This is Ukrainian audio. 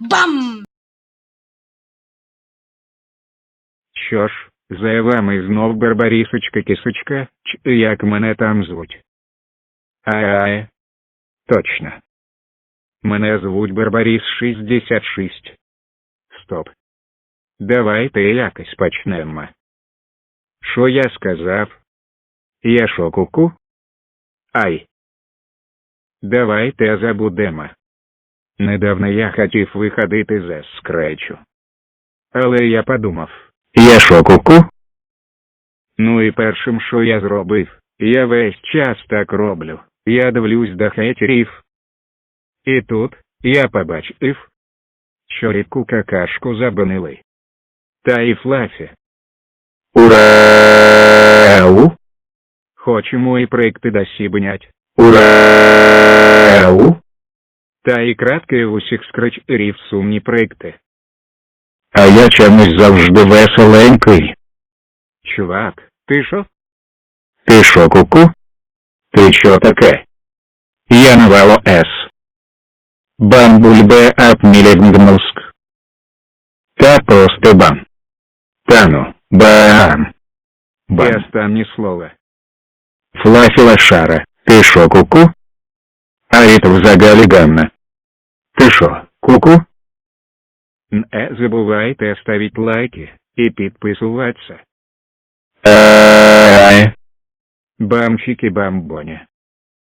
Бам! Що ж, за вами знов Барбарісочка кисочка, чи як мене там звуть? Ай-ай. Точно. Мене звуть Барбаріс 66. Стоп. Давайте якось почнемо. Що я сказав? Я шо куку? Ай. Давайте забудемо. Недавно я хотів виходити з скречу. Але я подумав. Я шо куку? Ну і першим, що я зробив, я весь час так роблю. Я дивлюсь до хейтерів. І тут я побачив, що рідку какашку забанили. Та і Флафі. Урау! Хочемо і проекти досібнять. Урау! Та і кратки в усіх скречерів сумні проекти. А я чомусь завжди веселенький. Чувак, ти що? Ти що, куку? Ти що таке? Я навало С. Бамбульбе апмілігнгмуск. Та просто бам. Та ну, бам. Бам. І останнє слово. Флафіла шара. Ти що, куку? А это взагалі гамна. Ти що, куку? Не забувайте ставить лайки і підписуватися. Бамчики бамбоня.